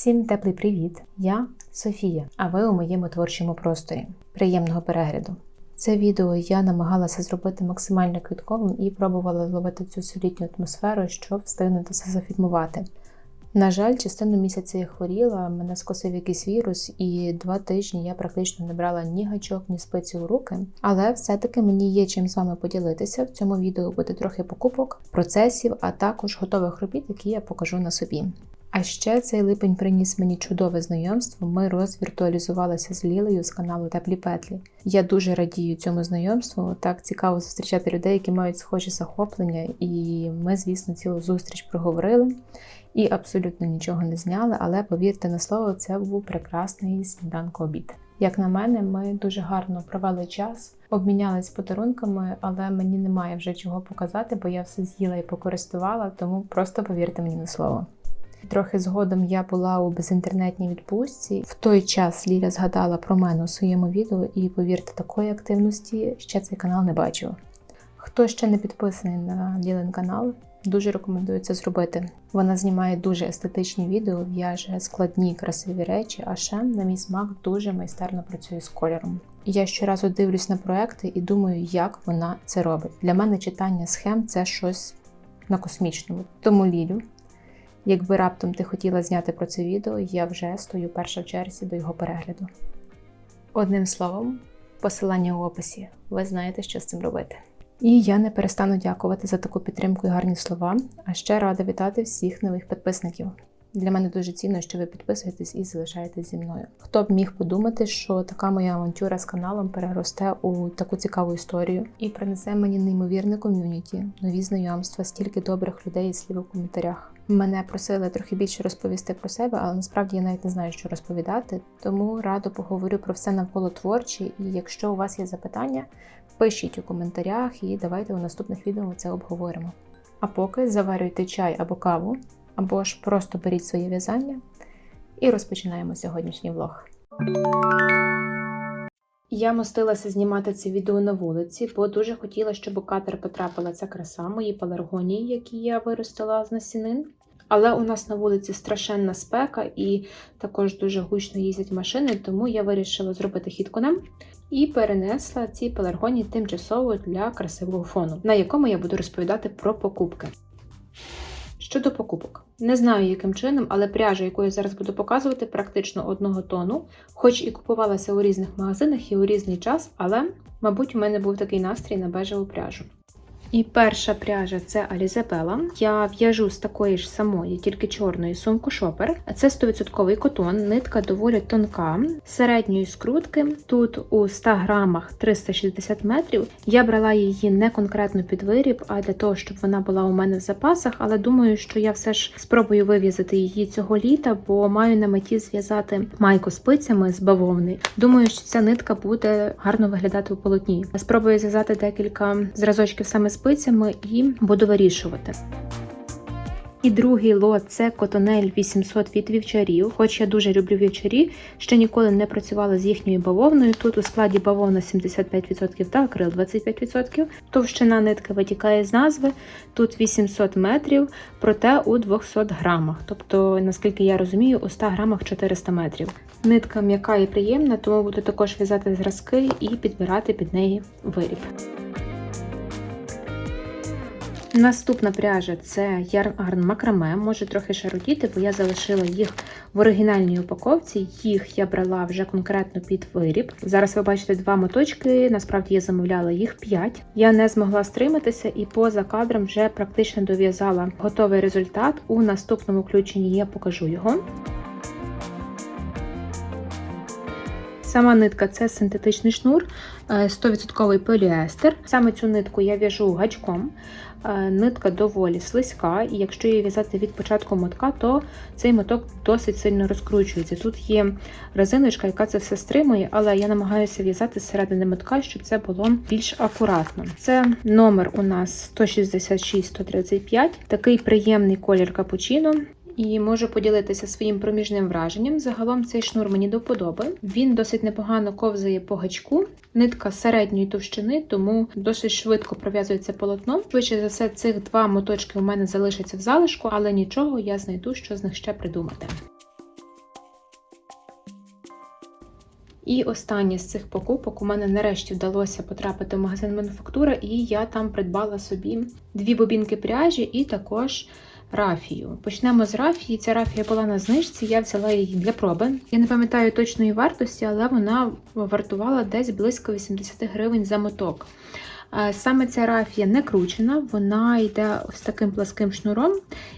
Всім теплий привіт! Я Софія, а ви у моєму творчому просторі. Приємного перегляду! Це відео я намагалася зробити максимально квітковим і пробувала зловити цю солітню атмосферу, щоб встигнути все зафільмувати. На жаль, частину місяця я хворіла, мене скосив якийсь вірус, і два тижні я практично не брала ні гачок, ні спиці у руки. Але все-таки мені є чим з вами поділитися. В цьому відео буде трохи покупок, процесів, а також готових робіт, які я покажу на собі. А ще цей липень приніс мені чудове знайомство. Ми розвіртуалізувалися з Лілею з каналу Теплі Петлі. Я дуже радію цьому знайомству. Так цікаво зустрічати людей, які мають схожі захоплення. І ми, звісно, цілу зустріч проговорили і абсолютно нічого не зняли. Але повірте на слово, це був прекрасний сніданко обід. Як на мене, ми дуже гарно провели час, обмінялись подарунками, але мені немає вже чого показати, бо я все з'їла і покористувала, тому просто повірте мені на слово. Трохи згодом я була у безінтернетній відпустці. В той час Ліля згадала про мене у своєму відео, і повірте, такої активності ще цей канал не бачив. Хто ще не підписаний на Лілин канал, дуже рекомендую це зробити. Вона знімає дуже естетичні відео, в'яже складні, красиві речі, а ще, на мій смак, дуже майстерно працює з кольором. Я щоразу дивлюсь на проекти і думаю, як вона це робить. Для мене читання схем це щось на космічному. Тому Лілю. Якби раптом ти хотіла зняти про це відео, я вже стою перша в черзі до його перегляду. Одним словом, посилання у описі, ви знаєте, що з цим робити. І я не перестану дякувати за таку підтримку і гарні слова, а ще рада вітати всіх нових підписників. Для мене дуже цінно, що ви підписуєтесь і залишаєтесь зі мною. Хто б міг подумати, що така моя авантюра з каналом переросте у таку цікаву історію і принесе мені неймовірне ком'юніті, нові знайомства, стільки добрих людей і слів у коментарях. Мене просили трохи більше розповісти про себе, але насправді я навіть не знаю, що розповідати. Тому радо поговорю про все навколо творчі. І якщо у вас є запитання, пишіть у коментарях і давайте у наступних відео це обговоримо. А поки заварюйте чай або каву, або ж просто беріть своє в'язання і розпочинаємо сьогоднішній влог. Я мостилася знімати це відео на вулиці, бо дуже хотіла, щоб у кадр потрапила ця краса мої пеларгонії, які я виростила з насінин. Але у нас на вулиці страшенна спека і також дуже гучно їздять машини, тому я вирішила зробити хід конем і перенесла ці пеларгонії тимчасово для красивого фону, на якому я буду розповідати про покупки. Щодо покупок, не знаю, яким чином, але пряжа, яку я зараз буду показувати, практично одного тону, хоч і купувалася у різних магазинах і у різний час, але, мабуть, у мене був такий настрій на бежеву пряжу. І перша пряжа це Алізабела. Я в'яжу з такої ж самої, тільки чорної сумку шопер. Це 100% котон, нитка доволі тонка, середньої скрутки. Тут у 100 грамах 360 метрів. Я брала її не конкретно під виріб, а для того, щоб вона була у мене в запасах. Але думаю, що я все ж спробую вив'язати її цього літа, бо маю на меті зв'язати майку спицями з бавовни. Думаю, що ця нитка буде гарно виглядати у полотні. Спробую зв'язати декілька зразочків саме з спицями і буду вирішувати. І другий лот це Котонель 800 від вівчарів. Хоч я дуже люблю вівчарі, ще ніколи не працювала з їхньою бавовною. Тут у складі бавовна 75% та акрил 25%. Товщина нитки витікає з назви. Тут 800 метрів, проте у 200 грамах. Тобто, наскільки я розумію, у 100 грамах 400 метрів. Нитка м'яка і приємна, тому буду також в'язати зразки і підбирати під неї виріб. Наступна пряжа це Yarn Макраме, може трохи шаротіти, бо я залишила їх в оригінальній упаковці. Їх я брала вже конкретно під виріб. Зараз ви бачите два моточки, насправді я замовляла їх 5. Я не змогла стриматися і поза кадром вже практично дов'язала готовий результат. У наступному включенні я покажу його. Сама нитка це синтетичний шнур, 100% поліестер. Саме цю нитку я в'яжу гачком. Нитка доволі слизька, і якщо її в'язати від початку мотка, то цей моток досить сильно розкручується. Тут є резиночка, яка це все стримує, але я намагаюся в'язати зсередини мотка, щоб це було більш акуратно. Це номер у нас 166-135, такий приємний колір капучино і можу поділитися своїм проміжним враженням. Загалом цей шнур мені до подоби. Він досить непогано ковзає по гачку, нитка середньої товщини, тому досить швидко пров'язується полотно. Швидше за все, цих два моточки у мене залишаться в залишку, але нічого я знайду, що з них ще придумати. І останнє з цих покупок у мене нарешті вдалося потрапити в магазин мануфактура, і я там придбала собі дві бобінки пряжі і також рафію. Почнемо з рафії. Ця рафія була на знижці, я взяла її для проби. Я не пам'ятаю точної вартості, але вона вартувала десь близько 80 гривень за моток. Е, Саме ця рафія не кручена, вона йде ось таким пласким шнуром.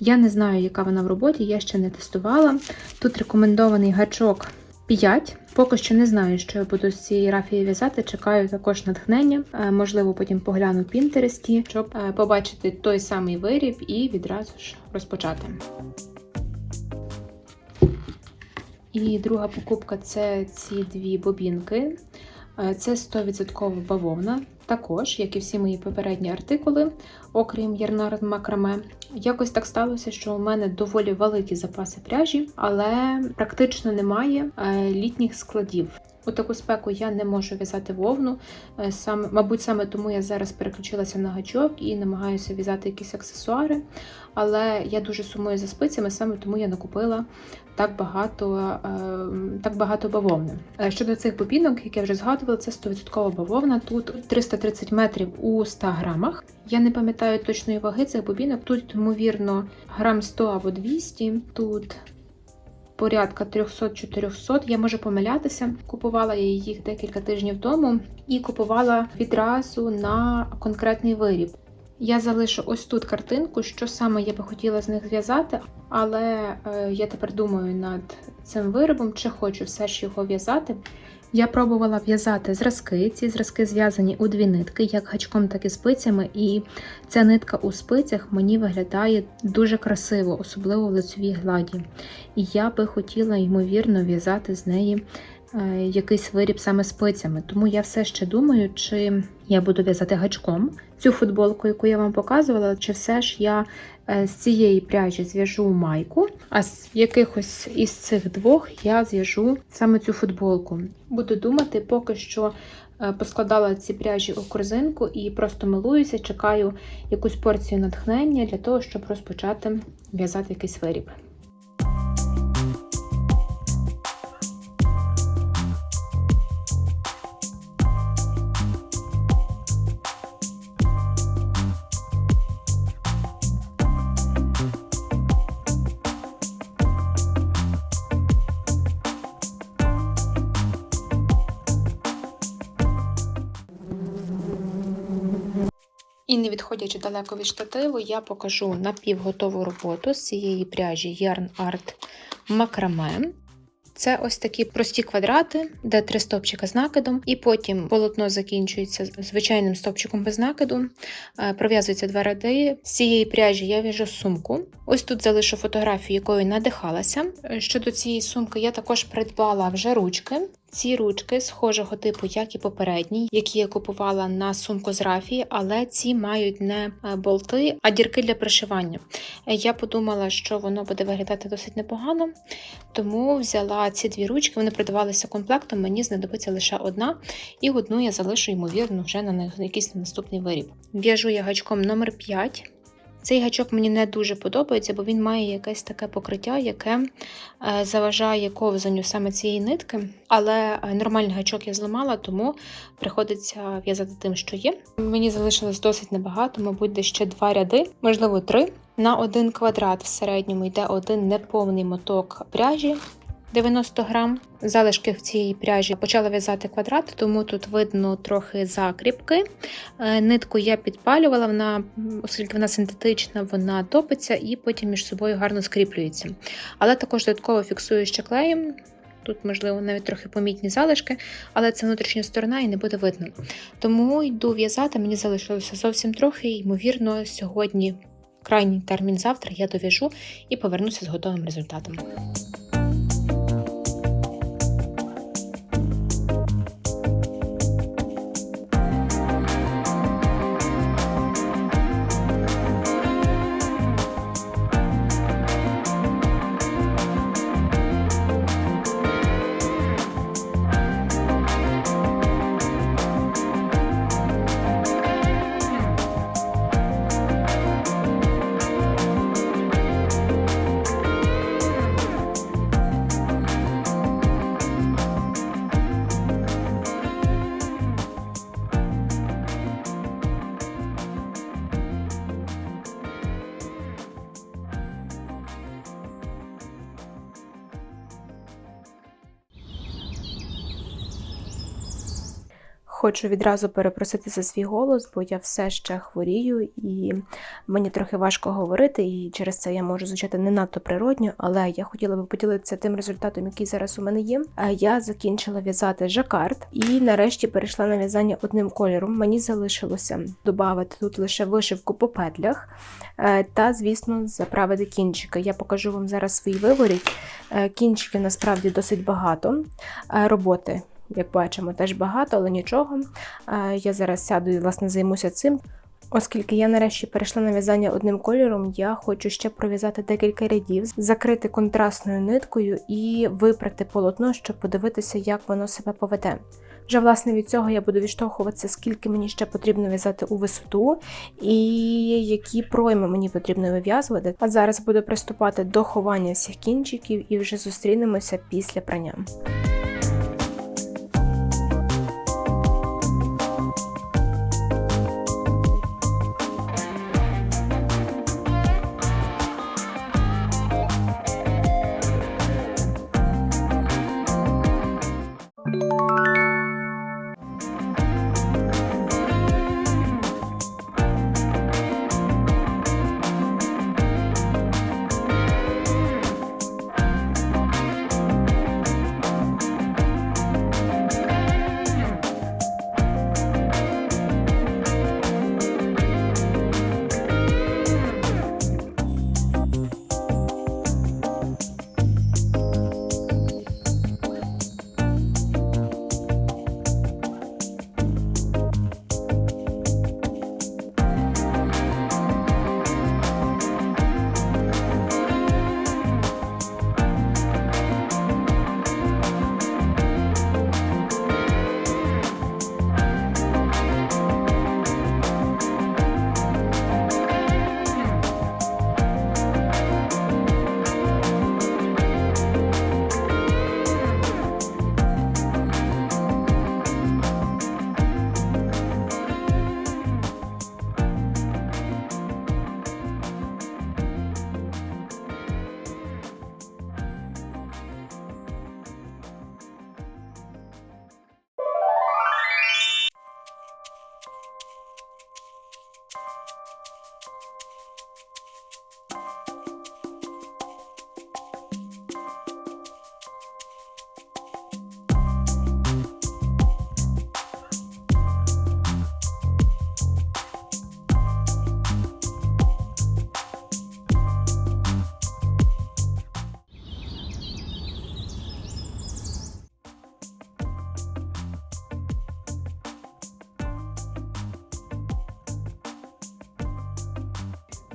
Я не знаю, яка вона в роботі, я ще не тестувала. Тут рекомендований гачок 5. Поки що не знаю, що я буду з цієї рафії в'язати. Чекаю також натхнення. Е, Можливо, потім погляну в Пінтересті, щоб е, побачити той самий виріб і відразу ж розпочати. І друга покупка це ці дві бобінки. Е, Це 100% бавовна, також, як і всі мої попередні артикули, окрім ярнар макраме. Якось так сталося, що у мене доволі великі запаси пряжі, але практично немає е, літніх складів. У таку спеку я не можу в'язати вовну. Е, Саме, мабуть, саме тому я зараз переключилася на гачок і намагаюся в'язати якісь аксесуари. Але я дуже сумую за спицями, саме тому я накупила так багато, е, так багато бавовни. Е, Щодо цих бобінок, як я вже згадувала, це 100% бавовна. Тут 330 метрів у 100 грамах. Я не пам'ятаю точної ваги цих бобінок. Тут, ймовірно, грам 100 або 200. Тут порядка 300-400. Я можу помилятися. Купувала я їх декілька тижнів тому і купувала відразу на конкретний виріб. Я залишу ось тут картинку, що саме я би хотіла з них зв'язати, але е, я тепер думаю над цим виробом, чи хочу все ж його в'язати. Я пробувала в'язати зразки. Ці зразки зв'язані у дві нитки, як гачком, так і спицями. І ця нитка у спицях мені виглядає дуже красиво, особливо в лицевій гладі. І я би хотіла, ймовірно, в'язати з неї е, якийсь виріб саме спицями. Тому я все ще думаю, чи я буду в'язати гачком цю футболку, яку я вам показувала, чи все ж я е, з цієї пряжі зв'яжу майку, а з якихось із цих двох я зв'яжу саме цю футболку. Буду думати, поки що е, поскладала ці пряжі у корзинку і просто милуюся, чекаю якусь порцію натхнення для того, щоб розпочати в'язати якийсь виріб. Відходячи далеко від штативу, я покажу напівготову роботу з цієї пряжі Yarn Art Macrame. Це ось такі прості квадрати, де три стовпчика з накидом, і потім полотно закінчується звичайним стовпчиком без накиду. Е, Пров'язуються два ряди. З цієї пряжі я в'яжу сумку. Ось тут залишу фотографію, якою надихалася. Е, Щодо цієї сумки, я також придбала вже ручки. Ці ручки схожого типу, як і попередні, які я купувала на сумку з рафії, але ці мають не е, болти, а дірки для пришивання. Е, Я подумала, що воно буде виглядати досить непогано, тому взяла ці дві ручки, вони продавалися комплектом, мені знадобиться лише одна, і одну я залишу, ймовірно, вже на якийсь наступний виріб. В'яжу я гачком номер 5 цей гачок мені не дуже подобається, бо він має якесь таке покриття, яке е, заважає ковзанню саме цієї нитки. Але е, нормальний гачок я зламала, тому приходиться в'язати тим, що є. Мені залишилось досить небагато, мабуть, десь ще два ряди, можливо, три. На один квадрат в середньому йде один неповний моток пряжі. 90 грам. Залишки в цій пряжі почала в'язати квадрат, тому тут видно трохи закріпки. Е, Нитку я підпалювала, вона, оскільки вона синтетична, вона топиться і потім між собою гарно скріплюється. Але також додатково фіксую ще клеєм. Тут, можливо, навіть трохи помітні залишки, але це внутрішня сторона і не буде видно. Тому йду в'язати, мені залишилося зовсім трохи, ймовірно, сьогодні, крайній термін завтра, я дов'яжу і повернуся з готовим результатом. Хочу відразу перепросити за свій голос, бо я все ще хворію і мені трохи важко говорити, і через це я можу звучати не надто природньо, але я хотіла би поділитися тим результатом, який зараз у мене є. Я закінчила в'язати жакард і нарешті перейшла на в'язання одним кольором. Мені залишилося додати тут лише вишивку по петлях е, та, звісно, заправити кінчики. Я покажу вам зараз свій виворіт. Е, Кінчиків насправді досить багато е, роботи. Як бачимо, теж багато, але нічого. Я зараз сяду і власне займуся цим. Оскільки я нарешті перейшла на в'язання одним кольором, я хочу ще пров'язати декілька рядів, закрити контрастною ниткою і випрати полотно, щоб подивитися, як воно себе поведе. Вже власне від цього я буду відштовхуватися, скільки мені ще потрібно в'язати у висоту, і які пройми мені потрібно вив'язувати. А зараз буду приступати до ховання всіх кінчиків і вже зустрінемося після прання.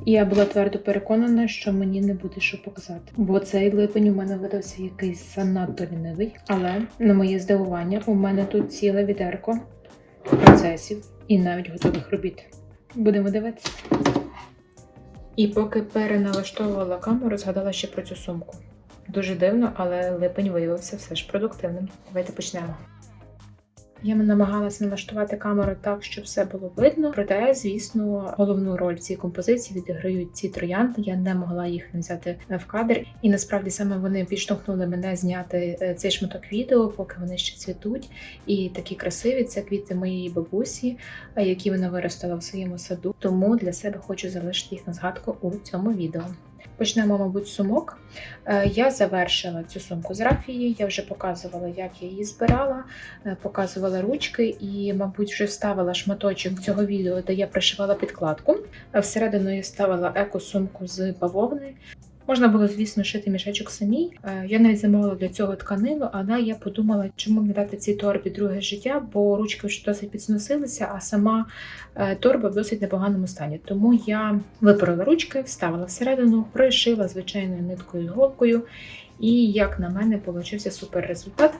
І я була твердо переконана, що мені не буде що показати. Бо цей липень у мене видався якийсь занадто лінивий. Але на моє здивування, у мене тут ціле відерко процесів і навіть готових робіт. Будемо дивитися. І поки переналаштовувала камеру, згадала ще про цю сумку. Дуже дивно, але липень виявився все ж продуктивним. Давайте почнемо. Я намагалася налаштувати камеру так, щоб все було видно. Проте, звісно, головну роль в цій композиції відіграють ці троянди. Я не могла їх не взяти в кадр, і насправді саме вони підштовхнули мене зняти е, цей шматок відео, поки вони ще цвітуть. І такі красиві це квіти моєї бабусі, е, які вона виростила в своєму саду. Тому для себе хочу залишити їх на згадку у цьому відео. Почнемо, мабуть, сумок. Е, Я завершила цю сумку з рафії, я вже показувала, як я її збирала, е, показувала ручки і, мабуть, вже вставила шматочок цього відео, де я пришивала підкладку. Е, Всередину я ставила еко-сумку з бавовни. Можна було, звісно, шити мішечок самій. Е, Я навіть замовила для цього тканину, але я подумала, чому не дати цій торбі друге життя, бо ручки вже досить підсносилися, а сама е, торба в досить непоганому стані. Тому я випорола ручки, вставила всередину, пришила звичайною ниткою і голкою. І, як на мене, получився супер результат.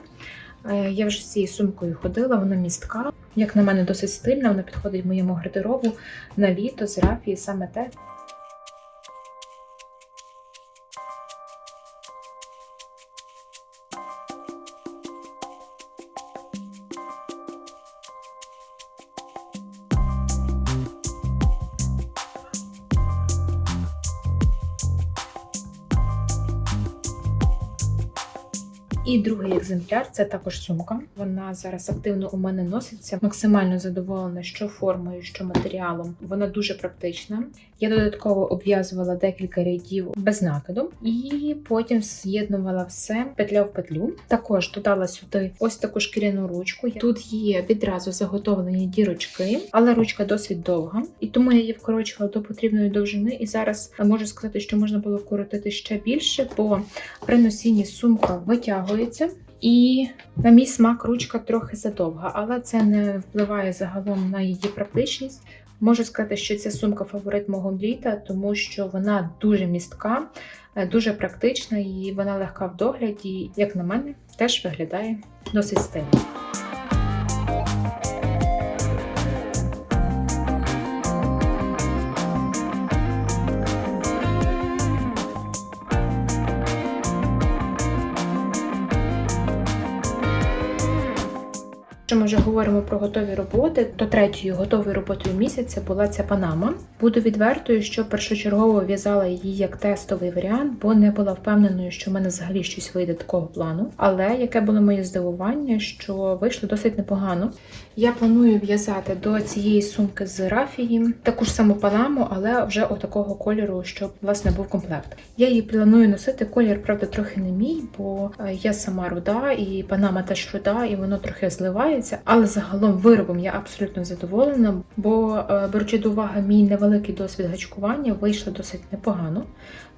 Е, Я вже з цією сумкою ходила, вона містка. Як на мене, досить стильна, вона підходить моєму гардеробу на літо з саме те. І другий екземпляр це також сумка. Вона зараз активно у мене носиться. Максимально задоволена, що формою, що матеріалом. Вона дуже практична. Я додатково обв'язувала декілька рядів без накиду, і потім з'єднувала все петля в петлю. Також додала сюди ось таку шкіряну ручку. Тут є відразу заготовлені дірочки, але ручка досить довга, і тому я її вкорочувала до потрібної довжини. І зараз можу сказати, що можна було вкоротити ще більше, бо при носінні сумка витягується. І на мій смак ручка трохи задовга, але це не впливає загалом на її практичність. Можу сказати, що ця сумка фаворит мого літа, тому що вона дуже містка, е, дуже практична і вона легка в догляді. Як на мене, теж виглядає досить стильно. Якщо ми вже говоримо про готові роботи, то третьою готовою роботою місяця була ця панама. Буду відвертою, що першочергово в'язала її як тестовий варіант, бо не була впевненою, що в мене взагалі щось вийде такого плану. Але яке було моє здивування, що вийшло досить непогано. Я планую в'язати до цієї сумки з рафії таку ж саму панаму, але вже отакого кольору, щоб власне був комплект. Я її планую носити. Колір, правда, трохи не мій, бо е, я сама руда, і панама теж руда, і воно трохи зливається. Але загалом виробом я абсолютно задоволена, бо е, беручи до уваги мій невеликий досвід гачкування, вийшло досить непогано,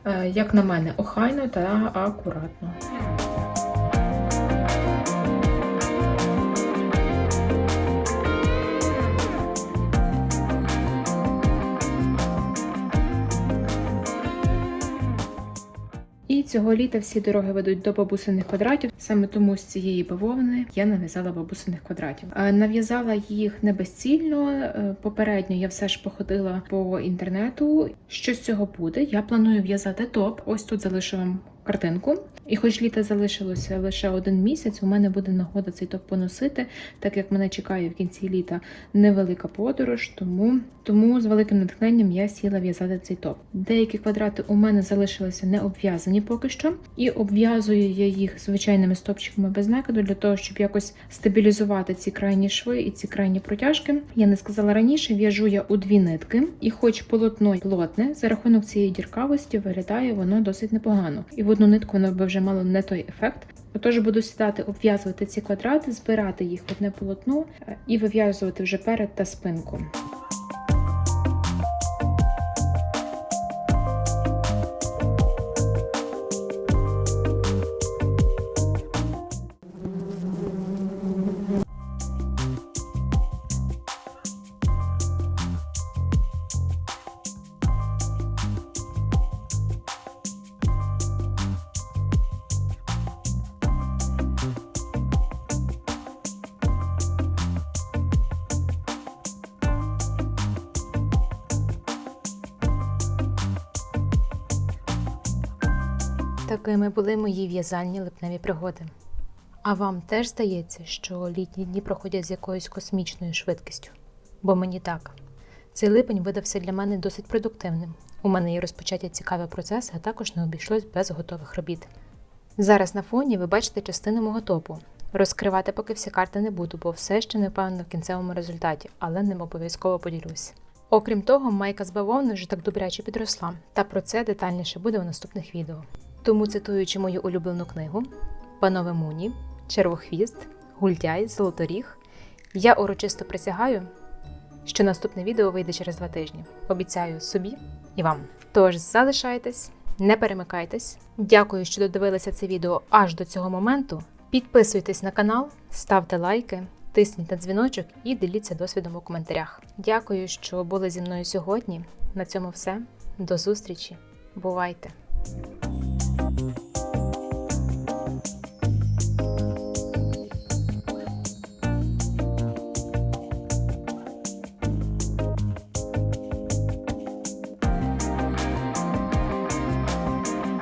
Е, як на мене, охайно та акуратно. І цього літа всі дороги ведуть до бабусиних квадратів. Саме тому з цієї бавовни я нав'язала бабусиних квадратів. Е, Нав'язала їх не безцільно. е, Попередньо я все ж походила по інтернету. Що з цього буде? Я планую в'язати топ. Ось тут залишу вам картинку. І хоч літа залишилося лише один місяць, у мене буде нагода цей топ поносити, так як мене чекає в кінці літа невелика подорож, тому, тому з великим натхненням я сіла в'язати цей топ. Деякі квадрати у мене залишилися не обв'язані поки що, і обв'язую я їх звичайними стопчиками без накиду для того, щоб якось стабілізувати ці крайні шви і ці крайні протяжки. Я не сказала раніше, в'яжу я у дві нитки, і хоч полотно плотне, за рахунок цієї діркавості виглядає воно досить непогано. І одну нитку воно би вже мало не той ефект. Отож буду сідати, обв'язувати ці квадрати, збирати їх одне полотно е, і вив'язувати вже перед та спинку. Такими були мої в'язальні липневі пригоди. А вам теж здається, що літні дні проходять з якоюсь космічною швидкістю? Бо мені так. Цей липень видався для мене досить продуктивним. У мене є розпочаті цікаві процеси, а також не обійшлось без готових робіт. Зараз на фоні ви бачите частину мого топу. Розкривати поки всі карти не буду, бо все ще не впевнена в кінцевому результаті, але ним обов'язково поділюсь. Окрім того, майка з бавовни вже так добряче підросла, та про це детальніше буде у наступних відео. Тому, цитуючи мою улюблену книгу Панове Муні, Червохвіст, Гультяй, Золоторіг, я урочисто присягаю, що наступне відео вийде через два тижні. Обіцяю собі і вам. Тож залишайтесь, не перемикайтесь. Дякую, що додивилися це відео аж до цього моменту. Підписуйтесь на канал, ставте лайки, тисніть на дзвіночок і діліться досвідом у коментарях. Дякую, що були зі мною сьогодні. На цьому все. До зустрічі. Бувайте! you